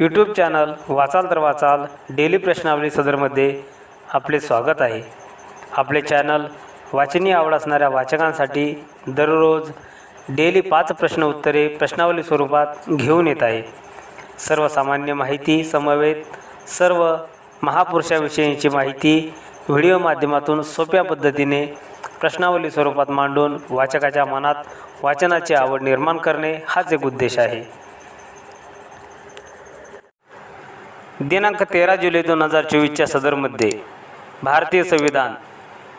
YouTube channel वाचाल तर वाचाल डेली प्रश्नावली सदरमध्ये आपले स्वागत आहे. आपले चॅनल वाचनीय आवड असणाऱ्या वाचकांसाठी दररोज डेली पाच प्रश्न उत्तरे प्रश्नावली स्वरूपात घेऊन येत आहे. सर्वसामान्य माहिती समवेत सर्व महापुरुषाविषयीची माहिती व्हिडिओ माध्यमातून सोप्या पद्धतीने प्रश्नावली स्वरूपात मांडून वाचकाच्या मनात वाचनाची आवड निर्माण करणे हाच एक उद्देश आहे. दिनांक तेरा जुलै दोन हजार चोवीसच्या सदरमध्ये भारतीय संविधान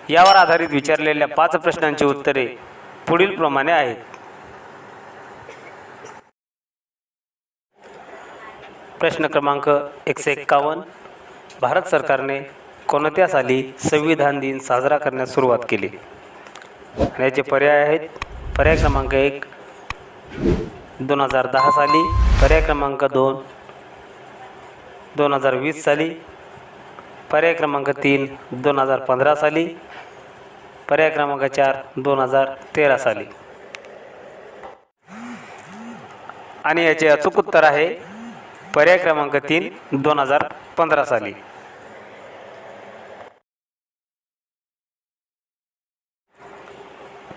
यावर आधारित विचारलेल्या पाच प्रश्नांची उत्तरे पुढीलप्रमाणे आहेत. प्रश्न क्रमांक एकशे एक्कावन्न. भारत सरकारने कोणत्या साली संविधान दिन साजरा करण्यास सुरुवात केली? आणि याचे पर्याय आहेत. पर्याय क्रमांक एक दोन हजार दहा साली पर्याय क्रमांक दोन दोन हजार वीस साली पर्याय क्रमांक तीन दोन हजार पंधरा साली पर्याय क्रमांक चार दोन हजार तेरा साली. आणि याचे अचूक उत्तर आहे पर्याय क्रमांक तीन दोन हजार पंधरा साली.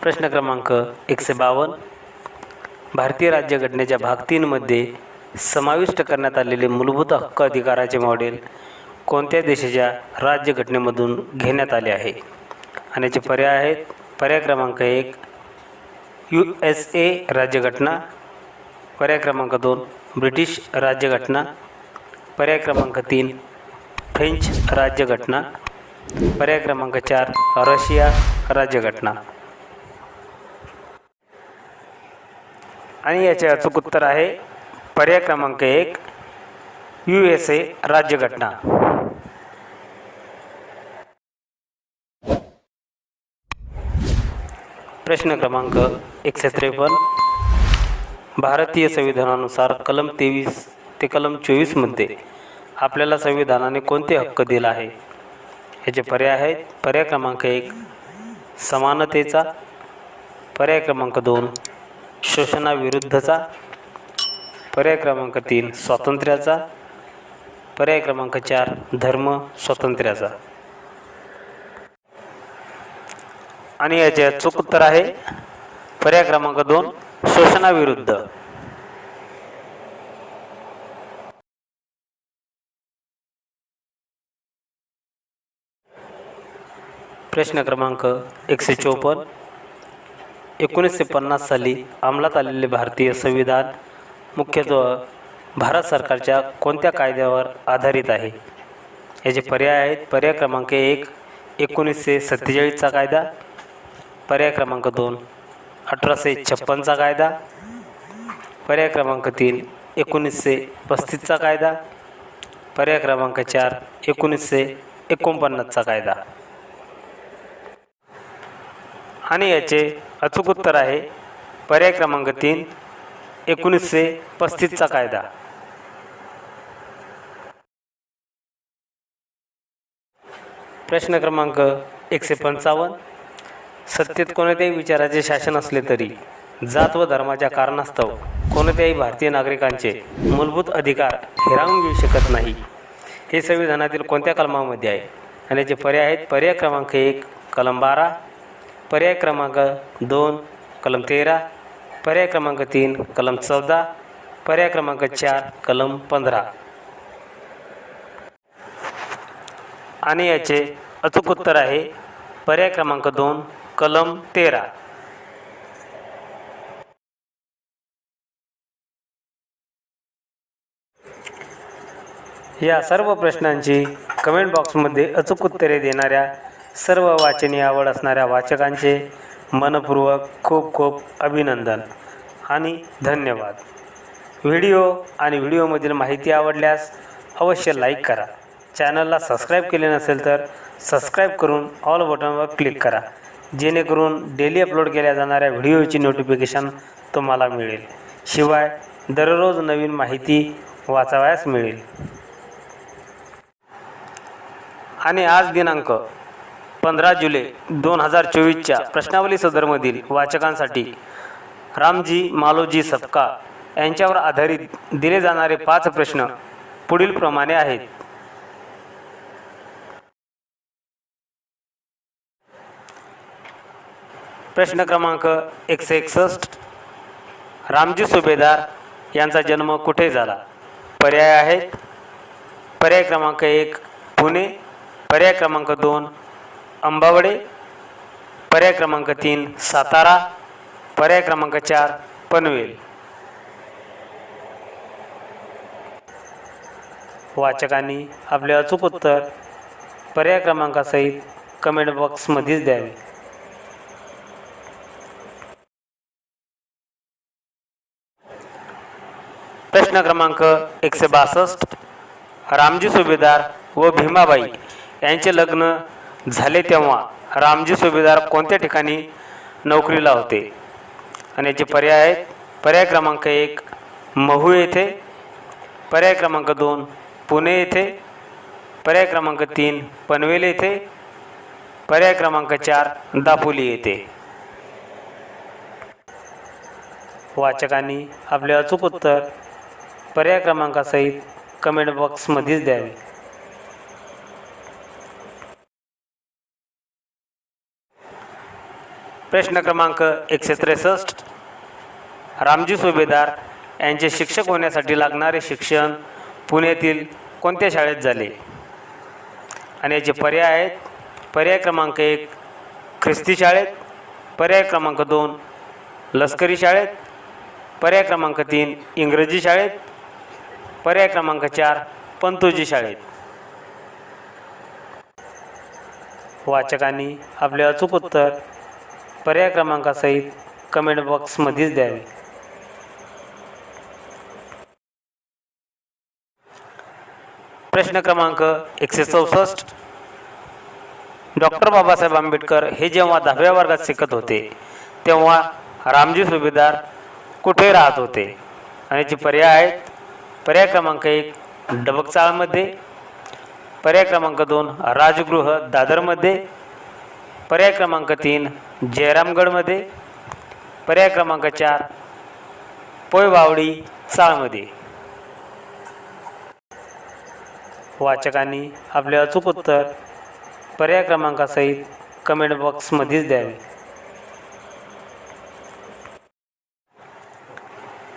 प्रश्न क्रमांक एकशे बावन्न भारतीय राज्यघटनेच्या भाग तीनमध्ये समाविष्ट करण्यात आलेले मूलभूत हक्क अधिकाराचे मॉडेल कोणत्या देशाच्या राज्यघटनेमधून घेण्यात आले आहे? आणि याचे पर्याय आहेत. पर्याय क्रमांक एक यू एस ए राज्यघटना. पर्याय क्रमांक दोन ब्रिटिश राज्यघटना. पर्याय क्रमांक तीन फ्रेंच राज्यघटना. पर्याय क्रमांक चार रशिया राज्यघटना. आणि याचे अचूक उत्तर आहे पर्याय क्रमांक एक यू एस ए राज्यघटना. प्रश्न क्रमांक एकशे त्रेपन्न. भारतीय संविधानानुसार कलम तेवीस ते कलम चोवीसमध्ये आपल्याला संविधानाने कोणते हक्क दिला आहे? याचे पर्याय आहेत. पर्याय क्रमांक एक समानतेचा. पर्याय क्रमांक दोन शोषणाविरुद्धचा. पर्याय क्रमांक तीन स्वातंत्र्याचा. पर्याय क्रमांक चार धर्म स्वातंत्र्याचा. आणि याचे अचूक उत्तर आहे. पर्याय क्रमांक दोन शोषणाविरुद्ध. प्रश्न क्रमांक एकशे चोपन्न. एकोणीसशे पन्नास साली अंमलात आलेले भारतीय संविधान मुख्यत्व भारत सरकारच्या कोणत्या कायद्यावर आधारित आहे? याचे पर्याय आहेत. पर्याय क्रमांक एक एकोणीसशे सत्तेचाळीसचा कायदा. पर्याय क्रमांक दोन अठराशे छप्पनचा कायदा. पर्याय क्रमांक तीन एकोणीसशे पस्तीसचा कायदा. पर्याय क्रमांक चार एकोणीसशे एकोणपन्नासचा कायदा. आणि याचे अचूक उत्तर आहे. पर्याय क्रमांक तीन एकोणीसशे पस्तीसचा कायदा. प्रश्न क्रमांक एकशे पंचावन्न. सत्तेत कोणत्याही विचाराचे शासन असले तरी जात व धर्माच्या कारणास्तव कोणत्याही भारतीय नागरिकांचे मूलभूत अधिकार हिरावून घेऊ शकत नाही. हे संविधानातील कोणत्या कलमामध्ये आहे? आणि याचे पर्याय आहेत? पर्याय क्रमांक एक कलम बारा. पर्याय क्रमांक दोन कलम तेरा. पर्याय क्रमांक तीन कलम चौदा. पर्याय क्रमांक चार कलम पंधरा. आणि याचे अचूक उत्तर आहे पर्याय क्रमांक दोन कलम तेरा. या सर्व प्रश्नांची कमेंट बॉक्समध्ये अचूक उत्तरे देणाऱ्या सर्व वाचनीय आवड असणाऱ्या वाचकांचे मनपूर्वक खूप खूप अभिनंदन आणि धन्यवाद. व्हिडिओ आणि व्हिडिओमधील माहिती आवडल्यास अवश्य लाईक करा. चॅनलला सबस्क्राईब केले नसेल तर सबस्क्राईब करून ऑल बटनवर क्लिक करा. जेणेकरून डेली अपलोड केल्या जाणाऱ्या व्हिडिओची नोटिफिकेशन तुम्हाला मिळेल. शिवाय दररोज नवीन माहिती वाचावयास मिळेल. आणि आज दिनांक पंधरा जुलै दोन हजार चोवीसच्या प्रश्नावली सदरमधील वाचकांसाठी रामजी मालोजी सपका यांच्यावर आधारित दिले जाणारे पाच प्रश्न पुढील प्रमाणे आहेत. प्रश्न क्रमांक एकशे एकसष्ट. रामजी सुभेदार यांचा जन्म कुठे झाला? पर्याय आहेत. पर्याय क्रमांक एक पुणे. पर्याय क्रमांक दोन अंबावडे पर्याय क्रमांक तीन सातारा पर्याय क्रमांक चार पनवेल. वाचकांनी आपले अचूक उत्तर पर्याय क्रमांकासहित कमेंट बॉक्समध्येच द्यावे. प्रश्न क्रमांक एकशे बासष्ट. रामजी सुभेदार व भीमाबाई यांचे लग्न झाले तेव्हा रामजी सुभेदार कोणत्या ठिकाणी नोकरीला होते? आणि याचे पर्याय आहेत पर्याय क्रमांक एक महू येथे पर्याय क्रमांक दोन पुणे येथे पर्याय क्रमांक तीन पनवेल येथे पर्याय क्रमांक चार दापोली येथे. वाचकांनी आपले अचूक उत्तर पर्याय क्रमांकासहित कमेंट बॉक्समध्येच द्यावे. प्रश्न क्रमांक एकशे त्रेसष्ट. रामजी सुभेदार यांचे शिक्षक होण्यासाठी लागणारे शिक्षण पुण्यातील कोणत्या शाळेत झाले? आणि याचे पर्याय आहेत. पर्याय क्रमांक एक ख्रिस्ती शाळेत. पर्याय क्रमांक दोन लष्करी शाळेत. पर्याय क्रमांक तीन इंग्रजी शाळेत. पर्याय क्रमांक चार पंतोजी शाळेत. वाचकांनी आपले अचूक उत्तर पर्याय क्रमांकासहित कमेंट बॉक्समध्येच द्यावे. प्रश्न क्रमांक एकशे चौसष्ट. डॉक्टर बाबासाहेब आंबेडकर हे जेव्हा दहाव्या वर्गात शिकत होते तेव्हा रामजी सुभेदार कुठे राहत होते? आणि याचे पर्याय आहेत. पर्याय क्रमांक एक डबकचाळमध्ये. पर्याय क्रमांक दोन राजगृह दादरमध्ये. पर्याय क्रमांक तीन जयरामगडमध्ये. पर्याय क्रमांक चार पोयबावडी चाळमध्ये वाचकांनी आपले अचूक उत्तर पर्याय क्रमांकासहित कमेंट बॉक्समध्येच द्यावे.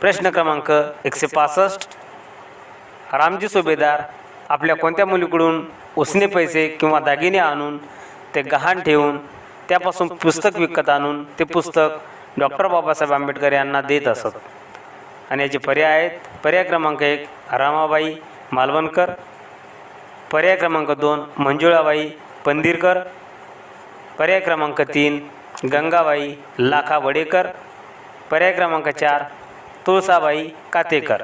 प्रश्न क्रमांक एकशे पासष्ट. रामजी सुभेदार आपल्या कोणत्या मुलीकडून उसने पैसे किंवा दागिने आणून ते गहाण ठेवून त्यापासून पुस्तक विकत आणून ते पुस्तक डॉक्टर बाबासाहेब आंबेडकर यांना देत असत. आणि याचे पर्याय आहेत. पर्याय क्रमांक एक रामाबाई मालवणकर. पर्याय क्रमांक दोन मंजुळाबाई पंदिरकर पर्याय क्रमांक तीन गंगाबाई लाखा वडेकर पर्याय क्रमांक चार तुळसाबाई कातेकर.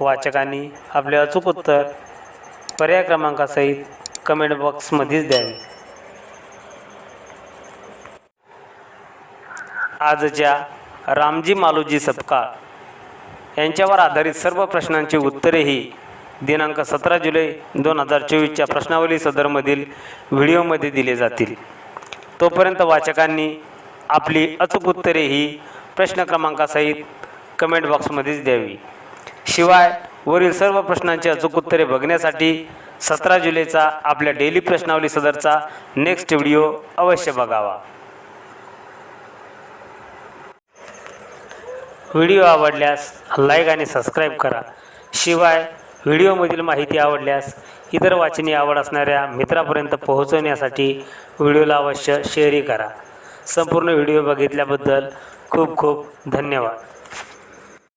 वाचकांनी आपले अचूक उत्तर पर्याय क्रमांकासहित कमेंट बॉक्समध्येच द्यावे आजच्या रामजी मालोजी सपकाळ यांच्यावर आधारित सर्व प्रश्नांची उत्तरेही दिनांक सतरा जुलै दोन हजार चोवीसच्या प्रश्नावली सदरमधील व्हिडिओमध्ये दिले जातील. तोपर्यंत वाचकांनी आपली अचूक उत्तरे ही प्रश्न क्रमांकासहित कमेंट बॉक्समध्येच द्यावी. शिवाय वरील सर्व प्रश्नांची अचूक उत्तरे बघण्यासाठी सतरा जुलैचा आपल्या डेली प्रश्नावली सदरचा नेक्स्ट व्हिडिओ अवश्य बघावा. व्हिडिओ आवडल्यास लाईक आणि सबस्क्राईब करा. शिवाय व्हिडिओमधील माहिती आवडल्यास इतर वाचनीय आवड असणाऱ्या मित्रापर्यंत पोहोचवण्यासाठी व्हिडिओला अवश्य शेअरही करा. संपूर्ण व्हिडिओ बघितल्याबद्दल खूप खूप धन्यवाद.